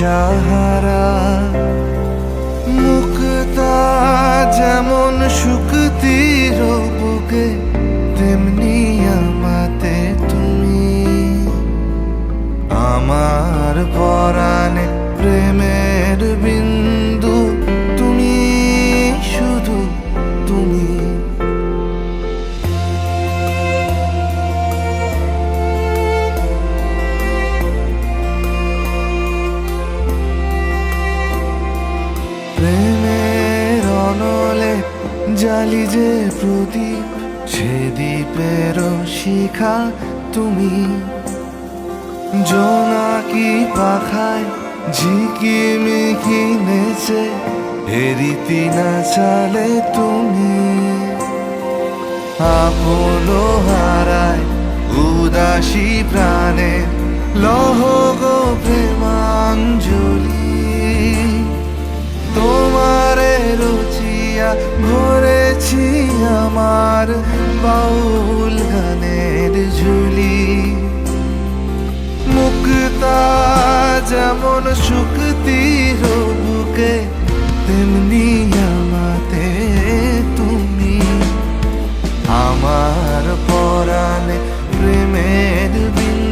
দিশাহারা মুক্তা যেমন শুক্তির বুকে তেমনি আমাতে তুমি। আমার পরাণে প্রেমের জালি যে প্রদীপ, সে দ্বীপের শিখা তুমি। জোনাকি পাখায়, ঝিকি ঝিকিমিকি নেচে হেরিতি না চালে তুমি। আপনো হারায় উদাসী প্রাণে, লহ যেমন শুক্তির বুকে তেমনি আমাতে তুমি। আমার পরাণ প্রেমের বিন্দু